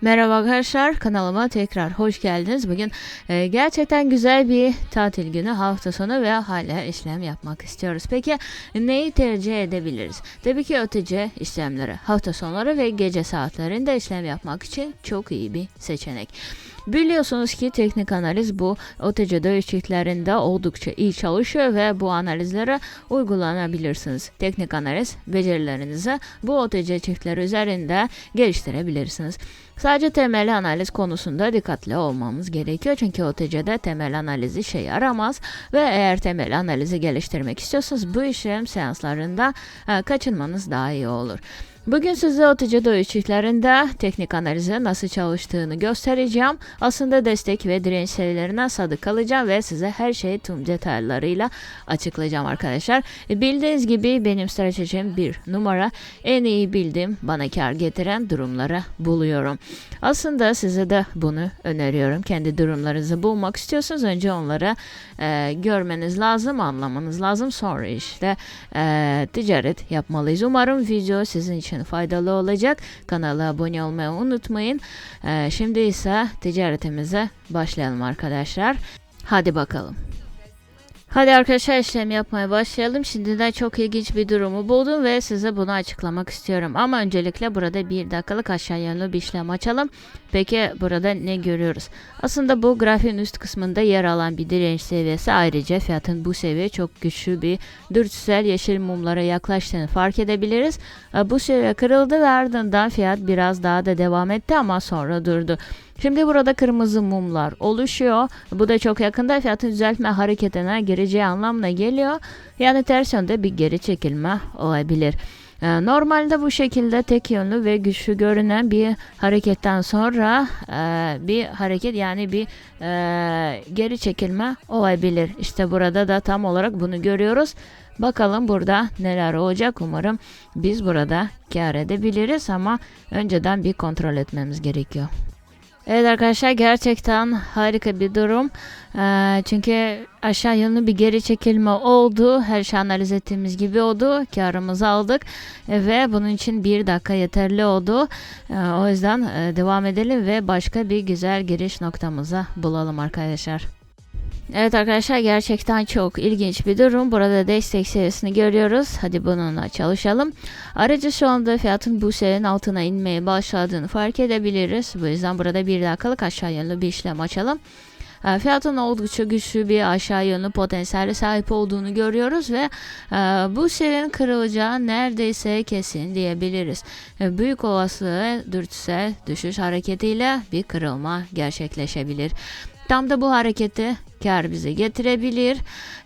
Merhaba arkadaşlar kanalıma tekrar hoş geldiniz. Bugün e, gerçekten güzel bir tatil günü hafta sonu ve hala işlem yapmak istiyoruz. Peki neyi tercih edebiliriz? Tabii ki ötece işlemleri hafta sonları ve gece saatlerinde işlem yapmak için çok iyi bir seçenek. Biliyorsunuz ki teknik analiz bu OTC değişikliklerinde oldukça iyi çalışıyor ve bu analizlere uygulanabilirsiniz. Teknik analiz becerilerinizi bu OTC çiftleri üzerinde geliştirebilirsiniz. Sadece temel analiz konusunda dikkatli olmamız gerekiyor çünkü OTC'de temel analizi şey yaramaz ve eğer temel analizi geliştirmek istiyorsanız bu işlem seanslarında e, kaçınmanız daha iyi olur. Bugün size OTC değişikliklerinde teknik analize nasıl çalıştığını göstereceğim. Aslında destek ve direnç seviyelerine sadık kalacağım ve size her şeyi tüm detaylarıyla açıklayacağım arkadaşlar. Bildiğiniz gibi benim stratejim bir numara. En iyi bildiğim bana kar getiren durumları buluyorum. Aslında size de bunu öneriyorum. Kendi durumlarınızı bulmak istiyorsanız önce onları e, görmeniz lazım, anlamanız lazım. Sonra işte e, ticaret yapmalıyız. Umarım video sizin için faydalı olacak. Kanala abone olmayı unutmayın. E, şimdi ise ticaretimize başlayalım arkadaşlar. Hadi bakalım. Hadi arkadaşlar işlem yapmaya başlayalım. Şimdiden çok ilginç bir durumu buldum ve size bunu açıklamak istiyorum. Ama öncelikle burada bir dakikalık aşağı yönlü bir işlem açalım. Peki burada ne görüyoruz? Aslında bu grafiğin üst kısmında yer alan bir direnç seviyesi ayrıca fiyatın bu seviye çok güçlü bir dürtüsel yeşil mumlara yaklaştığını fark edebiliriz. E, Bu seviye kırıldı ve ardından fiyat biraz daha da devam etti ama sonra durdu. Şimdi burada kırmızı mumlar oluşuyor. Bu da çok yakında fiyatın düzeltme hareketine gireceği anlamına geliyor. Yani ters yönde bir geri çekilme olabilir. Ee, Normalde bu şekilde tek yönlü ve güçlü görünen bir hareketten sonra e, bir hareket yani bir e, geri çekilme olabilir. İşte burada da tam olarak bunu görüyoruz. Bakalım burada neler olacak umarım biz burada kar edebiliriz ama önceden bir kontrol etmemiz gerekiyor. Evet arkadaşlar gerçekten harika bir durum. Ee, çünkü aşağı yönlü bir geri çekilme oldu. Her şey analiz ettiğimiz gibi oldu. Karımızı aldık ve bunun için bir dakika yeterli oldu. Ee, o yüzden e, devam edelim ve başka bir güzel giriş noktamıza bulalım arkadaşlar. Evet arkadaşlar gerçekten çok ilginç bir durum. Burada destek seviyesini görüyoruz. Hadi bununla çalışalım. Ayrıca şu anda fiyatın bu seviyenin altına inmeye başladığını fark edebiliriz. Bu yüzden burada bir dakikalık aşağı yönlü bir işlem açalım. E, Fiyatın oldukça güçlü bir aşağı yönlü potansiyele sahip olduğunu görüyoruz ve e, bu seviyenin kırılacağı neredeyse kesin diyebiliriz. E, Büyük olasılığı dürtüsel düşüş hareketiyle bir kırılma gerçekleşebilir. Tam da bu hareketi kar bize getirebilir.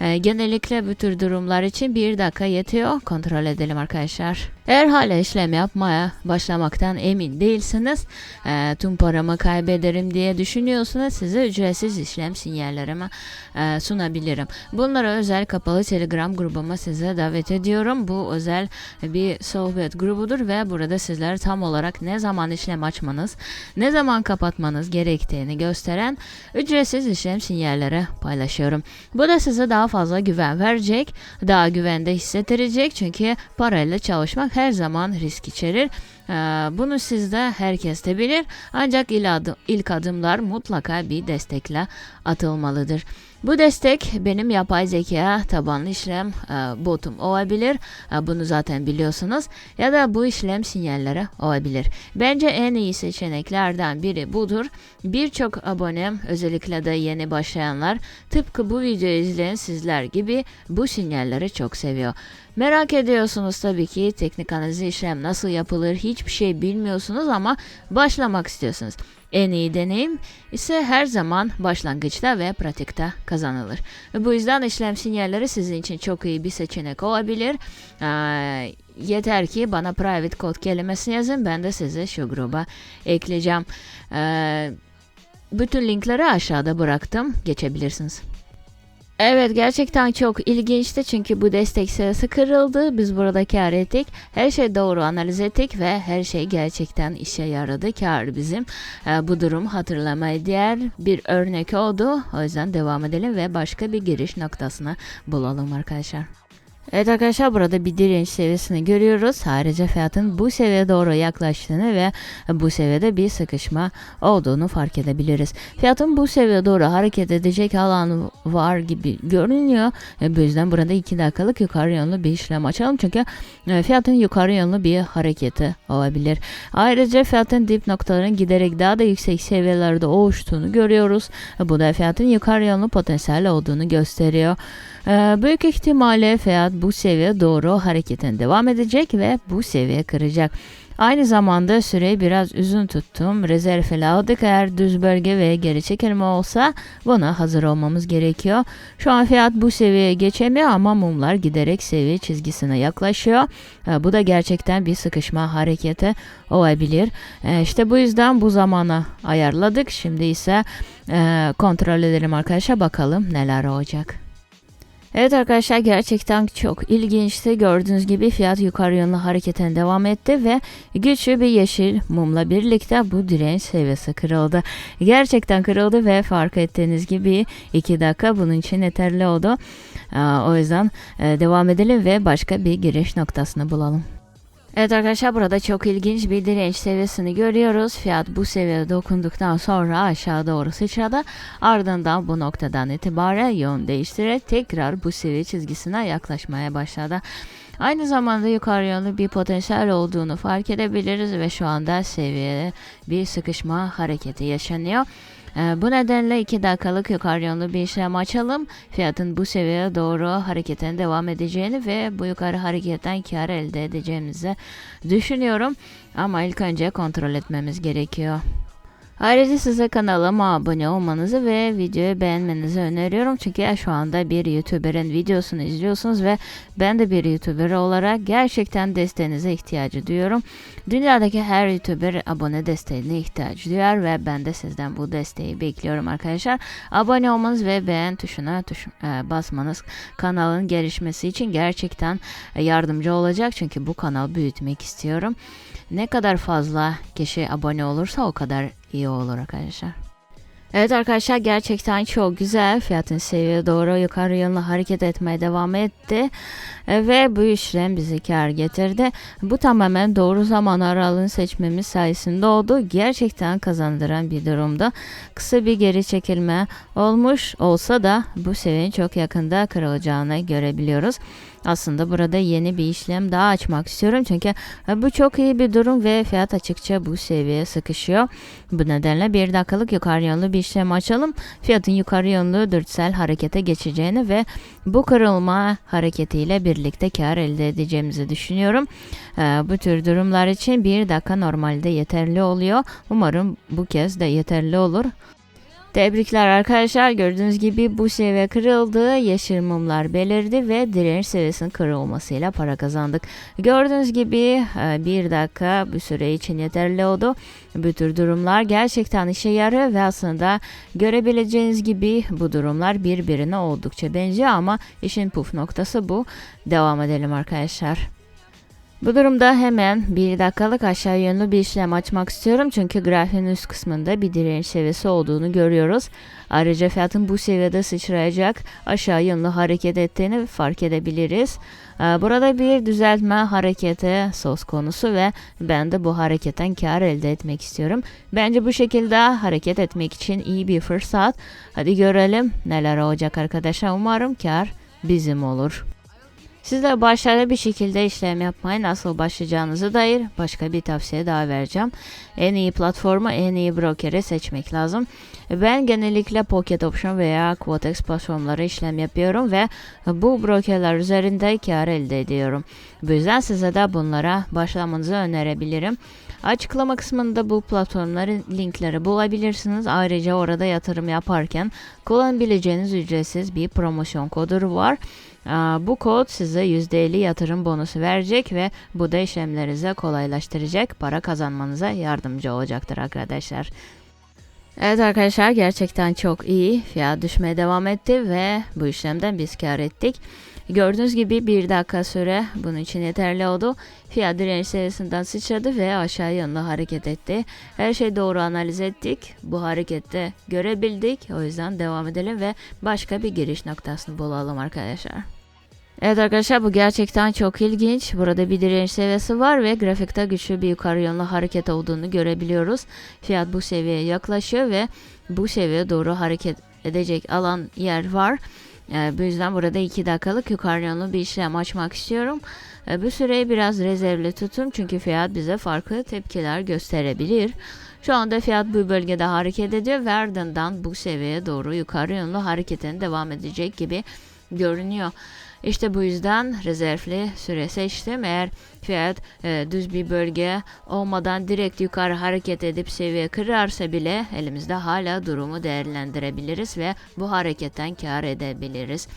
Ee, genellikle bu tür durumlar için bir dakika yetiyor. Kontrol edelim arkadaşlar. Eğer hala işlem yapmaya başlamaktan emin değilsiniz, e, tüm paramı kaybederim diye düşünüyorsanız size ücretsiz işlem sinyallerimi e, sunabilirim. Bunlara özel kapalı telegram grubuma size davet ediyorum. Bu özel bir sohbet grubudur ve burada sizler tam olarak ne zaman işlem açmanız, ne zaman kapatmanız gerektiğini gösteren ücretsiz işlem sinyalleri paylaşıyorum. Bu da size daha fazla güven verecek, daha güvende hissettirecek çünkü parayla çalışmak her zaman risk içerir. Ee, Bunu sizde herkes de bilir ancak ilk adımlar mutlaka bir destekle atılmalıdır. Bu destek benim yapay zeka tabanlı işlem e, botum olabilir. E, Bunu zaten biliyorsunuz. Ya da bu işlem sinyalleri olabilir. Bence en iyi seçeneklerden biri budur. Birçok abonem özellikle de yeni başlayanlar tıpkı bu videoyu izleyen sizler gibi bu sinyalleri çok seviyor. Merak ediyorsunuz tabii ki teknik analiz işlem nasıl yapılır hiçbir şey bilmiyorsunuz ama başlamak istiyorsunuz. En iyi deneyim ise her zaman başlangıçta ve pratikte kazanılır. Bu yüzden işlem sinyalleri sizin için çok iyi bir seçenek olabilir. Ee, yeter ki bana private code kelimesini yazın ben de sizi şu gruba ekleyeceğim. Ee, bütün linkleri aşağıda bıraktım. Geçebilirsiniz. Evet gerçekten çok ilginçti çünkü bu destek sayısı kırıldı. Biz burada kar ettik. Her şey doğru analiz ettik ve her şey gerçekten işe yaradı. Kar bizim. Ee, bu durum hatırlamaya değer bir örnek oldu. O yüzden devam edelim ve başka bir giriş noktasına bulalım arkadaşlar. Evet arkadaşlar burada bir direnç seviyesini görüyoruz. Ayrıca fiyatın bu seviyeye doğru yaklaştığını ve bu seviyede bir sıkışma olduğunu fark edebiliriz. Fiyatın bu seviyeye doğru hareket edecek alan var gibi görünüyor. E, Bu yüzden burada 2 dakikalık yukarı yönlü bir işlem açalım. Çünkü e, fiyatın yukarı yönlü bir hareketi olabilir. Ayrıca fiyatın dip noktaların giderek daha da yüksek seviyelerde oluştuğunu görüyoruz. E, Bu da fiyatın yukarı yönlü potansiyel olduğunu gösteriyor. Ee, büyük ihtimalle fiyat bu seviye doğru hareketin devam edecek ve bu seviye kıracak. Aynı zamanda süreyi biraz uzun tuttum. Rezerv aldık eğer düz bölge ve geri çekilme olsa buna hazır olmamız gerekiyor. Şu an fiyat bu seviyeye geçemiyor ama mumlar giderek seviye çizgisine yaklaşıyor. Ee, bu da gerçekten bir sıkışma hareketi olabilir. Ee, işte bu yüzden bu zamana ayarladık. Şimdi ise e, kontrol edelim arkadaşlar bakalım neler olacak. Evet arkadaşlar gerçekten çok ilginçti. Gördüğünüz gibi fiyat yukarı yönlü hareketine devam etti ve güçlü bir yeşil mumla birlikte bu direnç seviyesi kırıldı. Gerçekten kırıldı ve fark ettiğiniz gibi 2 dakika bunun için yeterli oldu. O yüzden e, devam edelim ve başka bir giriş noktasını bulalım. Evet arkadaşlar burada çok ilginç bir direnç seviyesini görüyoruz. Fiyat bu seviyede dokunduktan sonra aşağı doğru sıçradı. Ardından bu noktadan itibaren yön değiştirerek tekrar bu seviye çizgisine yaklaşmaya başladı. Aynı zamanda yukarı yönlü bir potansiyel olduğunu fark edebiliriz ve şu anda seviyede bir sıkışma hareketi yaşanıyor. Ee, bu nedenle 2 dakikalık yukarı yönlü bir işlem açalım. Fiyatın bu seviyeye doğru hareketin devam edeceğini ve bu yukarı hareketten kar elde edeceğimizi düşünüyorum. Ama ilk önce kontrol etmemiz gerekiyor. Ayrıca size kanalıma abone olmanızı ve videoyu beğenmenizi öneriyorum. Çünkü şu anda bir YouTuber'ın videosunu izliyorsunuz ve ben de bir YouTuber olarak gerçekten desteğinize ihtiyacı duyuyorum. Dünyadaki her YouTuber abone desteğine ihtiyaç duyar ve ben de sizden bu desteği bekliyorum arkadaşlar. Abone olmanız ve beğen tuşuna tuş, e, basmanız kanalın gelişmesi için gerçekten yardımcı olacak. Çünkü bu kanal büyütmek istiyorum. Ne kadar fazla kişi abone olursa o kadar iyi olur arkadaşlar. Evet arkadaşlar gerçekten çok güzel. Fiyatın seviye doğru yukarı yönlü hareket etmeye devam etti. Ve bu işlem bizi kar getirdi. Bu tamamen doğru zaman aralığını seçmemiz sayesinde oldu. Gerçekten kazandıran bir durumda. Kısa bir geri çekilme olmuş olsa da bu seviyenin çok yakında kırılacağını görebiliyoruz. Aslında burada yeni bir işlem daha açmak istiyorum çünkü e, bu çok iyi bir durum ve fiyat açıkça bu seviyeye sıkışıyor. Bu nedenle bir dakikalık yukarı yönlü bir işlem açalım. Fiyatın yukarı yönlü dürtsel harekete geçeceğini ve bu kırılma hareketiyle birlikte kar elde edeceğimizi düşünüyorum. E, Bu tür durumlar için bir dakika normalde yeterli oluyor. Umarım bu kez de yeterli olur. Tebrikler arkadaşlar. Gördüğünüz gibi bu seviye kırıldı. Yeşil mumlar belirdi ve direnç seviyesinin kırılmasıyla para kazandık. Gördüğünüz gibi e, bir dakika bu süre için yeterli oldu. Bu tür durumlar gerçekten işe yarıyor ve aslında görebileceğiniz gibi bu durumlar birbirine oldukça benziyor ama işin puf noktası bu. Devam edelim arkadaşlar. Bu durumda hemen bir dakikalık aşağı yönlü bir işlem açmak istiyorum çünkü grafiğin üst kısmında bir direnç seviyesi olduğunu görüyoruz. Ayrıca fiyatın bu seviyede sıçrayacak aşağı yönlü hareket ettiğini fark edebiliriz. Ee, Burada bir düzeltme hareketi söz konusu ve ben de bu hareketten kar elde etmek istiyorum. Bence bu şekilde hareket etmek için iyi bir fırsat. Hadi görelim neler olacak arkadaşlar. Umarım kar bizim olur. Sizlere başarılı bir şekilde işlem yapmaya nasıl başlayacağınızı dair başka bir tavsiye daha vereceğim. En iyi platformu, en iyi brokeri seçmek lazım. Ben genellikle Pocket Option veya Quotex platformları işlem yapıyorum ve bu brokerler üzerinde kar elde ediyorum. Bu yüzden size de bunlara başlamanızı önerebilirim. Açıklama kısmında bu platformların linkleri bulabilirsiniz. Ayrıca orada yatırım yaparken kullanabileceğiniz ücretsiz bir promosyon kodu var. Bu kod size %50 yatırım bonusu verecek ve bu da işlemlerinizi kolaylaştıracak, para kazanmanıza yardımcı olacaktır arkadaşlar. Evet arkadaşlar gerçekten çok iyi. Fiyat düşmeye devam etti ve bu işlemden biz kar ettik. Gördüğünüz gibi bir dakika süre bunun için yeterli oldu. Fiyat direnç seviyesinden sıçradı ve aşağı yönlü hareket etti. Her şeyi doğru analiz ettik. Bu harekette görebildik. O yüzden devam edelim ve başka bir giriş noktasını bulalım arkadaşlar. Evet arkadaşlar bu gerçekten çok ilginç. Burada bir direnç seviyesi var ve grafikte güçlü bir yukarı yönlü hareket olduğunu görebiliyoruz. Fiyat bu seviyeye yaklaşıyor ve bu seviyeye doğru hareket edecek alan yer var. Ee, bu yüzden burada 2 dakikalık yukarı yönlü bir işlem açmak istiyorum. Ee, bu süreyi biraz rezervli tutun çünkü fiyat bize farklı tepkiler gösterebilir. Şu anda fiyat bu bölgede hareket ediyor ve ardından bu seviyeye doğru yukarı yönlü hareketin devam edecek gibi görünüyor. İşte bu yüzden rezervli süre seçtim. Eğer fiyat e, düz bir bölge olmadan direkt yukarı hareket edip seviye kırarsa bile elimizde hala durumu değerlendirebiliriz ve bu hareketten kar edebiliriz.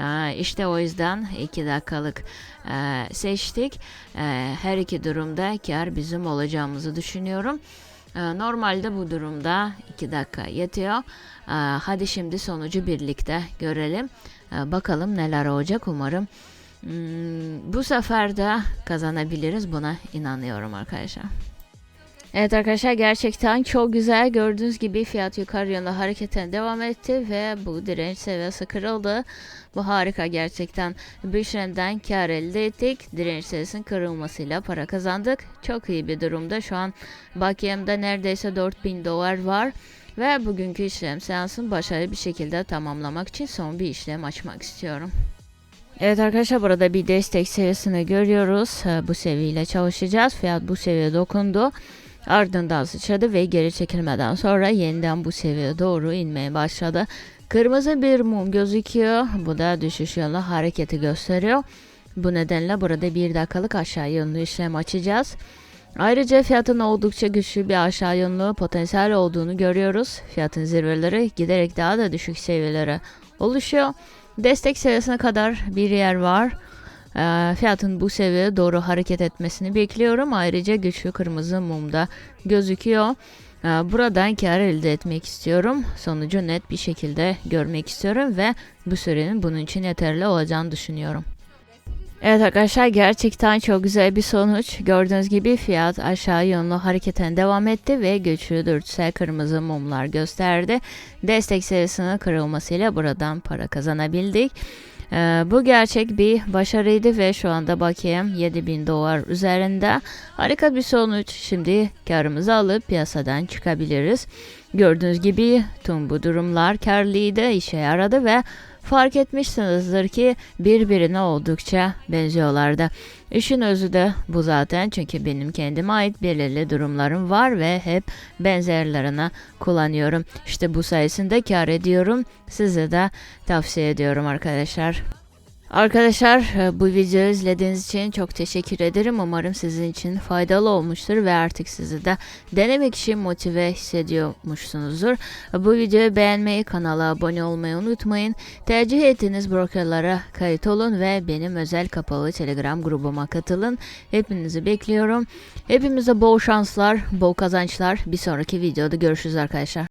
Ee, İşte o yüzden 2 dakikalık e, seçtik. E, Her iki durumda kar bizim olacağımızı düşünüyorum. Ee, Normalde bu durumda 2 dakika yetiyor. Ee, Hadi şimdi sonucu birlikte görelim. Ee, Bakalım neler olacak umarım. hmm, Bu sefer de kazanabiliriz buna inanıyorum arkadaşlar. Evet arkadaşlar gerçekten çok güzel gördüğünüz gibi fiyat yukarı yönlü hareketine devam etti ve bu direnç seviyesi kırıldı. Bu harika gerçekten bu işlemden kar elde ettik. Direnç seviyesinin kırılmasıyla para kazandık. Çok iyi bir durumda şu an bakiyemde neredeyse 4000 dolar var. Ve bugünkü işlem seansını başarılı bir şekilde tamamlamak için son bir işlem açmak istiyorum. Evet arkadaşlar burada bir destek seviyesini görüyoruz. Ee, Bu seviyeyle çalışacağız. Fiyat bu seviyeye dokundu. Ardından sıçradı ve geri çekilmeden sonra yeniden bu seviyeye doğru inmeye başladı. Kırmızı bir mum gözüküyor. Bu da düşüş yönlü hareketi gösteriyor. Bu nedenle burada bir dakikalık aşağı yönlü işlem açacağız. Ayrıca fiyatın oldukça güçlü bir aşağı yönlü potansiyel olduğunu görüyoruz. Fiyatın zirveleri giderek daha da düşük seviyelere oluşuyor. Destek seviyesine kadar bir yer var. Ee, fiyatın bu seviyeye doğru hareket etmesini bekliyorum. Ayrıca güçlü kırmızı mumda gözüküyor. Ee, buradan kar elde etmek istiyorum. Sonucu net bir şekilde görmek istiyorum ve bu sürenin bunun için yeterli olacağını düşünüyorum. Evet arkadaşlar gerçekten çok güzel bir sonuç. Gördüğünüz gibi fiyat aşağı yönlü hareketen devam etti ve güçlü dürtüsel kırmızı mumlar gösterdi. Destek seviyesinin kırılmasıyla buradan para kazanabildik. Ee, bu gerçek bir başarıydı ve şu anda bakiyem 7000 dolar üzerinde. Harika bir sonuç. Şimdi karımızı alıp piyasadan çıkabiliriz. Gördüğünüz gibi tüm bu durumlar karlıydı, işe yaradı ve fark etmişsinizdir ki birbirine oldukça benziyorlardı. İşin özü de bu zaten çünkü benim kendime ait belirli durumlarım var ve hep benzerlerini kullanıyorum. İşte bu sayesinde kar ediyorum. Size de tavsiye ediyorum arkadaşlar. Arkadaşlar e, bu videoyu izlediğiniz için çok teşekkür ederim. Umarım sizin için faydalı olmuştur ve artık sizi de denemek için motive hissediyormuşsunuzdur. Bu videoyu beğenmeyi, kanala abone olmayı unutmayın. Tercih ettiğiniz brokerlara kayıt olun ve benim özel kapalı Telegram grubuma katılın. Hepinizi bekliyorum. Hepimize bol şanslar, bol kazançlar. Bir sonraki videoda görüşürüz arkadaşlar.